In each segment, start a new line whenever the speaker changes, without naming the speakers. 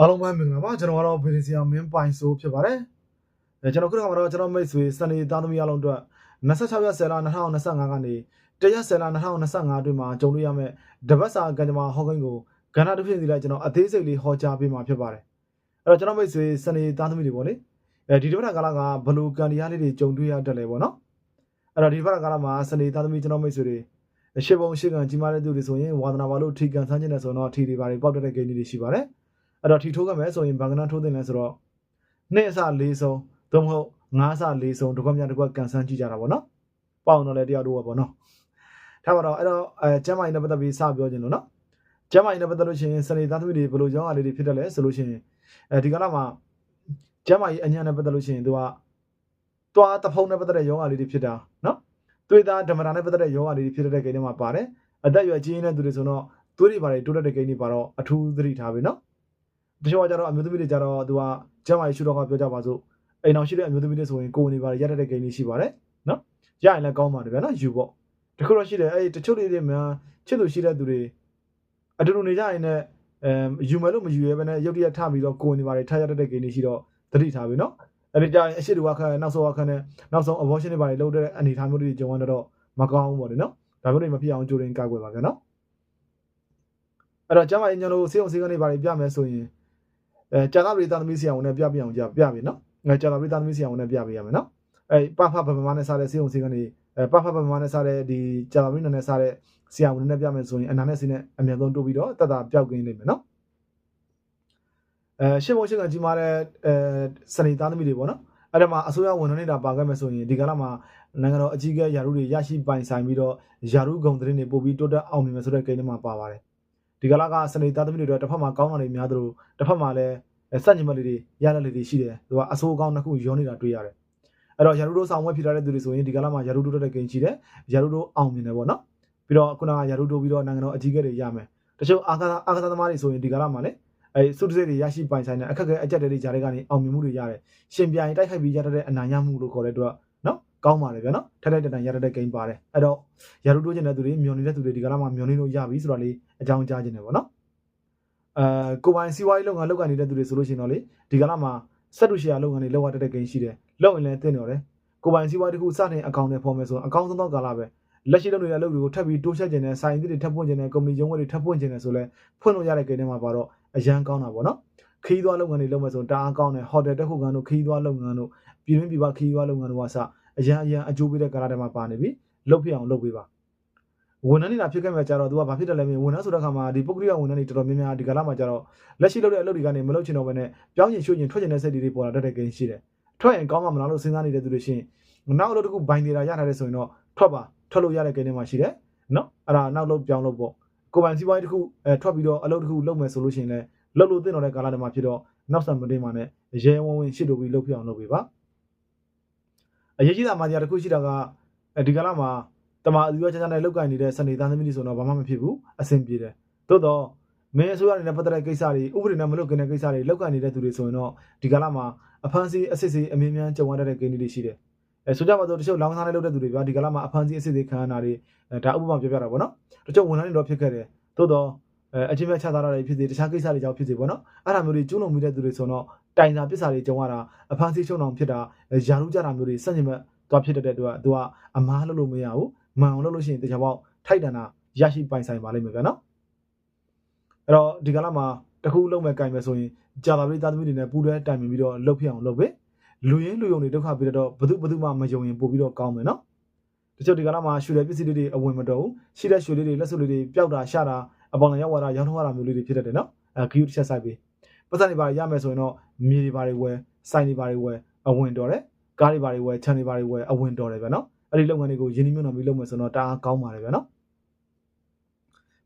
အားလုံးပဲမင်္ဂလာပါကျွန်တော်ကတော့ဗီဒီစီယာမင်းပိုင်ဆိုးဖြစ်ပါတယ်အဲကျွန်တော်ခုနကတော့ကျွန်တော်မိတ်ဆွေစနေသားသမီးအလုံးအတွက်26ရက်10လ2025ကနေ1ရက်10လ2025အတွင်းမှာကြုံတွေ့ရမယ့်တပတ်စာကံကြမ္မာဟောကိန်းကိုကဏ္ဍတစ်ဖြစ်စီလိုက်ကျွန်တော်အသေးစိတ်လေးဟောကြားပေးမှာဖြစ်ပါတယ်အဲ့တော့ကျွန်တော်မိတ်ဆွေစနေသားသမီးတွေပေါ့လေအဲဒီတစ်ပတ်ကာလကဘလို့ကံတရားလေးတွေကြုံတွေ့ရတတ်လဲပေါ့နော်အဲ့တော့ဒီတစ်ပတ်ကာလမှာစနေသားသမီးကျွန်တော်မိတ်ဆွေတွေရှစ်ပုံရှစ်ကံကြီးမားတဲ့သူတွေဆိုရင်ဝါသနာပါလို့ထီကန်ဆန်းခြင်းနဲ့ဆိုတော့ထီတွေပါတွေပေါက်တတ်တဲ့ဂိမ်းတွေရှိပါတယ် အဲ့တော့ထီထိုးခဲ့မယ်ဆိုရင်ဘာကနာထိုးတင်လဲဆိုတော့နှစ်အစ၄ဆုံးသို့မဟုတ်ငါးအစ၄ဆုံးတစ်ခွက်မြတ်တစ်ခွက်ကန်ဆန်းကြည့်ကြတာပေါ့နော်ပေါအောင်တော့လေတယောက်တော့ပေါ့နော်ထားပါတော့အဲ့တော့အဲကျမ်းမာရေးနဲ့ပတ်သက်ပြီးစပြောခြင်းလို့နော်ကျမ်းမာရေးနဲ့ပတ်သက်လို့ရှိရင်စနေသားသမီးတွေဘယ်လိုကြောင်းအားလေးတွေဖြစ်တယ်လဲဆိုလို့ရှိရင်အဲဒီကလာမှာကျမ်းမာရေးအညာနဲ့ပတ်သက်လို့ရှိရင်သူကတွားတဖုံနဲ့ပတ်သက်တဲ့ယောဂါလေးတွေဖြစ်တာနော်သွေးသားဓမ္မတာနဲ့ပတ်သက်တဲ့ယောဂါလေးတွေဖြစ်တဲ့ကိန်းတွေမှာပါတယ်အသက်အရွယ်ကြီးရင်းတဲ့သူတွေဆိုတော့သွေးတွေပါတယ်တိုးတက်တဲ့ကိန်းတွေပါတော့အထူးသတိထားပြီနော် တချို့ကကြတော့အမျိုးသမီးတွေကြတော့သူကကျမ်းမာရေးရှုတော့ကပြောကြပါစို့အိမ်အောင်ရှိတဲ့အမျိုးသမီးတွေဆိုရင်ကိုယ်နေပါတယ်ရတတ်တဲ့ဂိမ်းလေးရှိပါတယ်နော်ရရင်လည်းကောင်းပါတယ်ဗျာနော်ယူပေါ့တခုတော့ရှိတယ်အဲ့တချို့တွေတွေများချစ်သူရှိတဲ့သူတွေအတူတူနေကြရင်လည်းအဲယူမယ်လို့မယူရဲဘဲနဲ့ရုပ်တရက်ထပြီးတော့ကိုယ်နေပါတယ်ထားရတတ်တဲ့ဂိမ်းလေးရှိတော့သတိထားပြီနော်အဲ့ဒီကြရင်အရှိတူကခန့်နောက်ဆုံးကခန့်နဲ့နောက်ဆုံး abortion တွေပါတယ်လုပ်တဲ့အနေအထားမျိုးတွေကြုံရတော့မကောင်းဘူးပေါ့လေနော်ဒါမျိုးတွေမဖြစ်အောင်ကြိုတင်ကောက်ွယ်ပါဗျာနော်အဲ့တော့ကျမ်းမာရေးညတို့စေအောင်စေကနေပါတယ်ပြမယ်ဆိုရင် အဲကြာသာပရိသသမီးဆရာဝန်နဲ့ပြပြအောင်ကြပြပြီနော်ငါကြာသာပရိသသမီးဆရာဝန်နဲ့ပြပေးရမယ်နော်အဲပဖဗမမနဲ့စားတဲ့စေုံစေကနေအဲပဖဗမမနဲ့စားတဲ့ဒီကြာသာပရိနဲ့စားတဲ့ဆရာဝန်နဲ့ပြမယ်ဆိုရင်အနာနဲ့စင်းနဲ့အမြန်ဆုံးတိုးပြီးတော့တက်တာပျောက်ကင်းနေမယ်နော်အဲရှင်းဖို့ရှင်းကကြီးမားတဲ့အဲစနေသားသမီးတွေပေါ့နော်အဲ့ဒါမှာအစိုးရဝန်ထမ်းတွေတာပါခဲ့မယ်ဆိုရင်ဒီကလာမှာနိုင်ငံတော်အကြီးအကဲယာရုတွေရရှိပိုင်ဆိုင်ပြီးတော့ယာရုဂုံသတင်းတွေပို့ပြီးတိုးတက်အောင်မြင်မယ်ဆိုတဲ့ကိန်းတွေမှာပါပါတယ် ဒီကလာကစနေသားသမီးတွေတော့တစ်ဖက်မှာကောင်းတာတွေများသလိုတစ်ဖက်မှာလည်းအဲစက်ညင်မလေးတွေရလက်လေးတွေရှိတယ်သူကအဆိုးအကောင်းနှစ်ခုရောနေတာတွေ့ရတယ်အဲ့တော့ယာရုတို့ဆောင်ဝဲဖြစ်လာတဲ့သူတွေဆိုရင်ဒီကလာမှာယာရုတို့တဲ့ဂိမ်းရှိတယ်ယာရုတို့အောင်မြင်တယ်ပေါ့နော်ပြီးတော့ခုနကယာရုတို့ပြီးတော့နိုင်ငံတော်အကြီးအကဲတွေရမယ်တချို့အာကာအာကာသမားတွေဆိုရင်ဒီကလာမှာလည်းအဲစုတစိတ်တွေရရှိပိုင်ဆိုင်တဲ့အခက်အခဲအကြက်တွေကြားတွေကနေအောင်မြင်မှုတွေရတယ်ရှင်ပြိုင်တိုက်ခိုက်ပြီးရတဲ့အနိုင်ရမှုလို့ခေါ်တဲ့အတွက်နော် ကောင်းပါလေဗျာနော်ထက်ထက်တန်တန်ရတဲ့ဂိမ်းပါတယ်အဲ့တော့ယာရုတို့ကျင်တဲ့သူတွေမျောနေတဲ့သူတွေဒီကလာမှာမျောနေလို့ရပြီဆိုတာလေးအကြောင်းကြားခြင်းတယ်ပေါ့နော်အဲကိုပိုင်စီးပွားရေးလုပ်ငန်းလုပ်ကိုင်နေတဲ့သူတွေဆိုလို့ရှိရင်တော့လေဒီကလာမှာစက်တူရှယ်ယာလုပ်ငန်းတွေလောက်ရတဲ့ကိန်းရှိတယ်လုပ်ရင်လည်းသိနေတော့တယ်ကိုပိုင်စီးပွားရေးတစ်ခုစတင်အကောင့်နဲ့ဖော်မယ်ဆိုရင်အကောင့်သုံးသောကာလပဲလက်ရှိလုပ်နေတဲ့အလုပ်တွေကိုထပ်ပြီးတိုးချက်ကျင်တဲ့ဆိုင်အသစ်တွေထပ်ပွင့်ကျင်တဲ့ကုမ္ပဏီရုံးဝယ်တွေထပ်ပွင့်ကျင်တဲ့ဆိုလဲဖွင့်လို့ရတဲ့ကိန်းတွေမှာပါတော့အရန်ကောင်းတာပေါ့နော်ခီးသွားလုပ်ငန်းတွေလုပ်မယ်ဆိုရင်တအားကောင်းတယ်ဟိုတယ်တက်ခုကန်တို့ခီးသွားလုပ်ငန်းတို့ပြည်တွင်းပြည်ပခီးသွားလုပ်ငန်းတို့ကစ အရန်အရန်အကျိုးပေးတဲ့ကာလတွေမှာပါနေပြီလုပ်ပြအောင်လုပ်ပေးပါဝန်ထမ်းနေတာဖြစ်ခဲ့မှာကြတော့သူကဘာဖြစ်တယ်လဲမင်းဝန်ထမ်းဆိုတဲ့ခါမှာဒီပုဂ္ဂလိကဝန်ထမ်းတွေတော်တော်များများဒီကလာမှာကြတော့လက်ရှိလုပ်တဲ့အလုပ်တွေကနေမလုပ်ချင်တော့ဘဲနဲ့ပြောင်းရင်ရွှေ့ရင်ထွက်ချင်တဲ့စိတ်တွေပေါ်လာတတ်တဲ့ကိန်းရှိတယ်။ထွက်ရင်ကောင်းမှမလားလို့စဉ်းစားနေတဲ့သူတွေရှိရင်နောက်အလုပ်တစ်ခုဘိုင်နေတာရထားတဲ့ဆိုရင်တော့ထွက်ပါထွက်လို့ရတဲ့ကိန်းတွေမှာရှိတယ်နော်အဲ့ဒါနောက်လုပ်ပြောင်းလုပ်ပေါ့ကိုပိုင်စီးပွားရေးတစ်ခုအဲထွက်ပြီးတော့အလုပ်တစ်ခုလုပ်မယ်ဆိုလို့ရှိရင်လည်းလုပ်လို့သိတော့တဲ့ကာလတွေမှာဖြစ်တော့နောက်ဆက်မတင်ပါနဲ့ရဲဝံဝင်ရှစ်တို့ပြီးလုပ်ပြအောင်လုပ်ပေးပါ အရေးကြီးတာမှတရားတစ်ခုရှိတာကအဲဒီကာလမှာတမအသူရချာချာနဲ့လောက်ကင်နေတဲ့စနေသားသမီးတွေဆိုတော့ဘာမှမဖြစ်ဘူးအဆင်ပြေတယ်သို့တော့မင်းအစိုးရအနေနဲ့ပတ်သက်တဲ့ကိစ္စတွေဥပဒေနဲ့မလုပ်ခင်တဲ့ကိစ္စတွေလောက်ကင်နေတဲ့သူတွေဆိုရင်တော့ဒီကာလမှာအဖမ်းဆီးအစစ်စီအမြင်မြန်ကြုံရတဲ့ကိန်းတွေရှိတယ်အဲဆိုကြပါစို့တချို့လောင်းစားနဲ့လုပ်တဲ့သူတွေဗျာဒီကာလမှာအဖမ်းဆီးအစစ်စီခံရတာတွေအဲဒါဥပမာပြောပြတာပေါ့နော်တချို့ဝန်ထမ်းတွေတော့ဖြစ်ခဲ့တယ်သို့တော့ အဲအချင်းမြတ်ချသားတာတွေဖြစ်စေတခြားကိစ္စတွေကြောင့်ဖြစ်စေပေါ့နော်အဲ့ဒါမျိုးတွေကျူးလွန်မိတဲ့သူတွေဆိုတော့တိုင်စာပစ္စတွေကြုံရတာအဖမ်းဆီးချုံအောင်ဖြစ်တာယာရုကြတာမျိုးတွေစက်ညင်မဲ့သွားဖြစ်တဲ့အတွက်သူကအမားလုပ်လို့မရဘူးမှန်အောင်လုပ်လို့ရှိရင်တခြားပေါက်ထိုက်တန်တာရရှိပိုင်ဆိုင်ပါလိမ့်မယ်ဗျာနော်အဲ့တော့ဒီကလာမှာတခုလုံးမဲ့ကင်မယ်ဆိုရင်ကြာသာပရိသတ်သမီးတွေနဲ့ပူးတွဲတိုင်ပင်ပြီးတော့လှုပ်ဖြစ်အောင်လုပ်ပဲလူရင်းလူယုံတွေဒုက္ခပြီးတော့ဘသူဘသူမှမယုံရင်ပို့ပြီးတော့ကောင်းမယ်နော်တချို့ဒီကလာမှာရွှေတဲ့ပစ္စည်းလေးတွေအဝင်မတော်ဘူးရှိတဲ့ရွှေလေးတွေလက်စွပ်လေးတွေပျောက်တာရှာတာ အပေါင်လည်းရောက်လာတာရောင်းထောင်းရတာမျိုးလေးတွေဖြစ်တတ်တယ်နော်အဲဂီယူတစ်ချက်ဆိုင်ပြီးပတ်စံတွေပါရမယ်ဆိုရင်တော့မြေတွေပါတွေဝယ်ဆိုင်တွေပါတွေဝယ်အဝင်တော်တယ်ကားတွေပါတွေဝယ်ခြံတွေပါတွေဝယ်အဝင်တော်တယ်ဗျာနော်အဲ့ဒီလုပ်ငန်းတွေကိုယင်းနှိမ့်နှောင်ပြီးလုပ်မယ်ဆိုတော့တအားကောင်းပါတယ်ဗျာနော်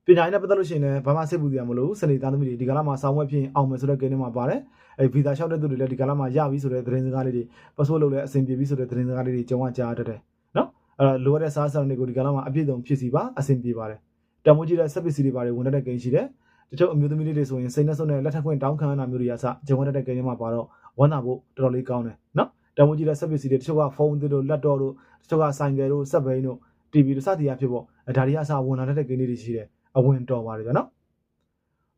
ပညာရေးနဲ့ပတ်သက်လို့ရှိရင်လည်းဘာမှစိတ်ပူစရာမလိုဘူးစနေသားသမီးတွေဒီကလာမှာဆောင်းဝဲဖြစ်အောင်မယ်ဆိုတဲ့ကိန်းထဲမှာပါတယ်အဲဗီဇာလျှောက်တဲ့သူတွေလည်းဒီကလာမှာရပြီဆိုတဲ့သတင်းစကားလေးတွေပတ်စိုးလို့လည်းအဆင်ပြေပြီဆိုတဲ့သတင်းစကားလေးတွေကြုံရကြားတတ်တယ်နော်အဲ့တော့လိုအပ်တဲ့စားဆောင်တွေကိုဒီကလာမှာအပြည့်စုံဖြစ်စီပါအဆင်ပြေပါတယ် တမိုးကြီးတဲ့ဆက်ပစ္စည်းတွေပါတယ်ဝင်တဲ့ကိန်းရှိတယ်တချို့အမျိုးသမီးလေးတွေဆိုရင်စိတ်နဲ့ဆုံးတဲ့လက်ထပ်ခွင့်တောင်းခံရတာမျိုးတွေအစဂျုံရတဲ့ကိန်းထဲမှာပါတော့ဝမ်းသာဖို့တော်တော်လေးကောင်းတယ်နော်တမိုးကြီးတဲ့ဆက်ပစ္စည်းတွေတချို့ကဖုန်းတွေတို့လက်တော့တို့တချို့ကဆိုင်ကယ်တို့စက်ဘိန်းတို့ TV တို့စသည်အဖြစ်ပေါ့အဲဒါတွေကအစားဝန်လာတဲ့ကိန်းလေးတွေရှိတယ်အဝင်တော်ပါတယ်ဗျာနော်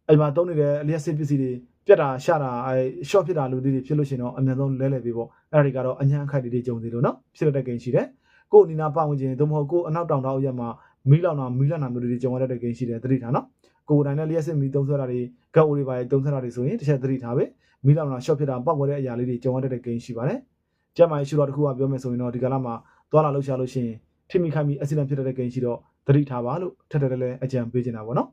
အအဲ့မှာသုံးနေတဲ့အလျက်စစ်ပစ္စည်းတွေပြတ်တာရှတာအဲ short ဖြစ်တာလူတွေဖြစ်လို့ရှိရင်တော့အများဆုံးလဲလှယ်ပေးပေါ့အဲ့ဒါတွေကတော့အញ្ញမ်းခိုက်တွေကြုံသေးလို့နော်ဖြစ်တဲ့ကိန်းရှိတယ်ကိုယ်အနီနာပတ်ဝန်းကျင်သို့မဟုတ်ကိုယ်အနောက်တောင်တောင်ရက်မှာ မီးလောင်တာမီးလောင်တာမျိုးတွေကြုံရတဲ့ကိန်းရှိတယ်သတိထားနော်ကိုယ်တိုင်နဲ့လျက်စစ်မီးသုံးဆွဲတာတွေဂတ်အိုတွေပါသုံးဆွဲတာတွေဆိုရင်တစ်ချက်သတိထားပဲမီးလောင်တာ short ဖြစ်တာပောက်ွယ်တဲ့အရာလေးတွေကြုံရတဲ့ကိန်းရှိပါတယ်ကျမကြီးရှူတော်တစ်ခုကပြောမယ်ဆိုရင်တော့ဒီကလာမှာသွားလာလှုပ်ရှားလို့ရှိရင်ထိမိခိုက်မိ accident ဖြစ်တဲ့ကိန်းရှိတော့သတိထားပါလို့ထက်တယ်လည်းအကြံပေးချင်တာပေါ့နော်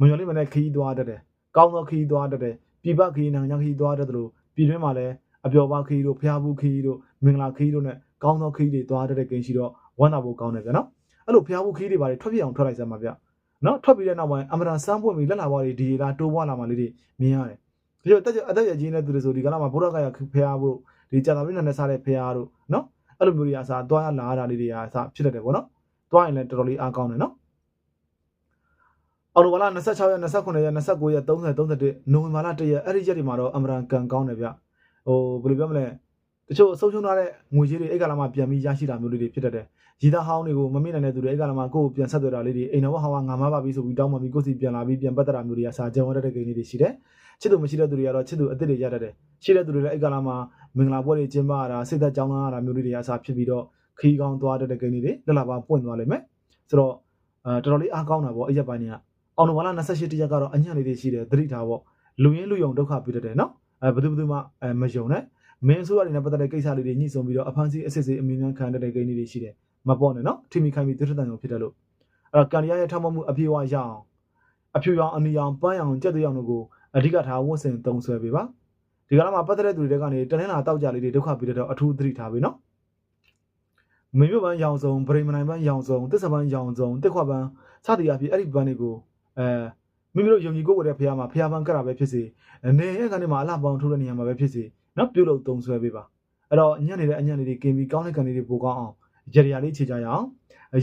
မညော်လေးမနဲ့ခီးသွားတတ်တယ်ကောင်းသောခီးသွားတတ်တယ်ပြည်ပခီးနိုင်ငံခီးသွားတတ်တယ်လို့ပြည်တွင်းမှာလည်းအပျော်ပါခီးတို့ဖျားဘူးခီးတို့မင်္ဂလာခီးတို့နဲ့ကောင်းသောခီးတွေသွားတတ်တဲ့ကိန်းရှိတော့ဝမ်းသာဖို့ကောင်းတယ်ဗျနော် အဲ့လိုဖျားဘူးခီးတွေပါတွေထွက်ပြအောင်ထွက်လိုက်စမ်းပါဗျနော်ထွက်ပြီးတဲ့နောက်ပိုင်းအမရန်စမ်းပွင့်ပြီးလက်လာဘွားတွေဒီလာတိုးဘွားလာမှလေးတွေမြင်ရတယ်ဒီလိုတက်ကြအသက်ရကြီးနေတဲ့သူတွေဆိုဒီကလာမှာဘုရားကရဖျားဖို့ဒီကြာတာပြည့်နဲ့စားတဲ့ဖျားတို့နော်အဲ့လိုမျိုးတွေအစားသွားရလာရတာလေးတွေအစားဖြစ်တတ်တယ်ပေါ့နော်သွားရင်လည်းတော်တော်လေးအားကောင်းတယ်နော်အော်တိုဘာလ26ရက်29ရက်29ရက်30 31နိုဝင်ဘာလ1ရက်အဲ့ဒီရက်တွေမှာတော့အမရန်ကန်ကောင်းတယ်ဗျဟိုဘယ်လိုပြောမလဲတချို့အဆုံးရှုံးထားတဲ့ငွေကြေးတွေအဲ့ကလာမှာပြန်ပြီးရရှိတာမျိုးလေးတွေဖြစ်တတ်တယ် ရည်သားဟောင်းတွေကိုမမေ့နိုင်တဲ့သူတွေအဲ့ကလာမှာကိုယ့်ကိုပြန်ဆက်သွယ်တာလေးတွေအိမ်တော်ဟောင်းကငါမပါပြီဆိုပြီးတောင်းမှပြီးကိုယ့်စီပြန်လာပြီးပြန်ပတ်သက်တာမျိုးတွေကစာကြံဝရတဲ့ကိန်းလေးတွေရှိတယ်ချစ်သူမရှိတဲ့သူတွေကတော့ချစ်သူအစ်စ်တွေရတတ်တယ်ရှိတဲ့သူတွေလည်းအဲ့ကလာမှာမင်္ဂလာပွဲတွေကျင်းပရတာစိတ်သက်ကြောင်းလာရတာမျိုးလေးတွေအစားဖြစ်ပြီးတော့ခီးကောင်းသွားတဲ့ကိန်းလေးတွေလက်လာပါပွင့်သွားလိမ့်မယ်ဆိုတော့အဲတော်တော်လေးအားကောင်းတာပေါ့အဲ့ရက်ပိုင်းတွေကအောင်တော်ဘာလ28တရက်ကတော့အညံ့လေးတွေရှိတယ်သတိထားပေါ့လူရင်းလူယုံဒုက္ခပြတတ်တယ်နော်အဲဘယ်သူဘယ်သူမှအဲမယုံနဲ့မင်းဆိုရတဲ့နဲ့ပတ်သက်တဲ့ကိစ္စလေးတွေညှိစုံပြီးတော့အဖန်စီအစစ်စစ်အမြင်များခံတဲ့ကိန်းလေးတွေရှိတယ် မပေါ့နဲ့နော်ထိမိခိုင်းပြီးတိထတန်ကိုဖြစ်တယ်လို့အဲ့တော့ကန်ရီယာရဲ့ထောက်မမှုအပြေအဝရအောင်အဖြူရောင်အနီရောင်ပန်းရောင်ကြက်တရောင်တို့ကိုအဓိကထားဝတ်ဆင်သုံးဆွဲပေးပါဒီကလာမှာပတ်သက်တဲ့သူတွေကနေတနင်္လာတောက်ကြလေးတွေဒုက္ခပြီးတော့အထူးသတိထားပေးနော်မင်းမြပန်းရောင်စုံဗရိမနိုင်ပန်းရောင်စုံတစ္ဆပန်းရောင်စုံတက်ခွပန်းစသည်အဖြစ်အဲ့ဒီပန်းတွေကိုအဲမိမိတို့ယုံကြည်ကိုယ်ဝတဲ့ဖះမှာဖះပန်းကတ်တာပဲဖြစ်စေနေရဲ့ကနေမှာအလှပေါင်းထိုးတဲ့နေရာမှာပဲဖြစ်စေနော်ပြုတ်လို့သုံးဆွဲပေးပါအဲ့တော့ညံ့နေတဲ့အညံ့လေးတွေကင်ပြီးကောင်းတဲ့ကန်လေးတွေပိုကောင်းအောင် ရရလေးခြေကြရအောင်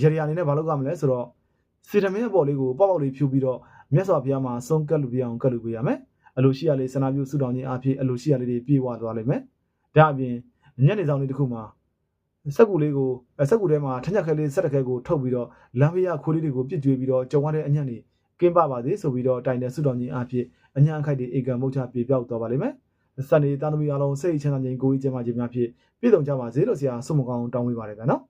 ရရလေးနဲ့ဘာလုပ်ရမလဲဆိုတော့စီတမင်းအပေါ်လေးကိုပေါက်ပေါက်လေးဖြူပြီးတော့မြတ်စွာဘုရားမှာစုံကတ်လူပြအောင်ကတ်လူပေးရမယ်အလိုရှိရလေးဆန္ဒပြုဆုတောင်းခြင်းအဖြစ်အလိုရှိရလေးတွေပြေဝသွားလိမ့်မယ်ဒါအပြင်ညနေဆောင်လေးတစ်ခုမှာစက်ကူလေးကိုစက်ကူထဲမှာထညက်ခဲလေးစက်တခဲကိုထုတ်ပြီးတော့လမ်းဘေးကခိုးလေးတွေကိုပြစ်ကျွေးပြီးတော့ကြုံရတဲ့အညံ့တွေကင်းပပါသေးဆိုပြီးတော့တိုင်တဲ့ဆုတောင်းခြင်းအဖြစ်အညံ့အခိုက်တွေအေကံမုတ်ချပြေပြောက်သွားပါလိမ့်မယ်စနေသားသမီးအားလုံးစိတ်ချမ်းသာခြင်းကိုယ်ကြီးကျန်းမာခြင်းများဖြင့်ပြည့်စုံကြပါစေလို့ဆရာဆုမကောင်းတောင်းပေးပါရစေဗျာနော်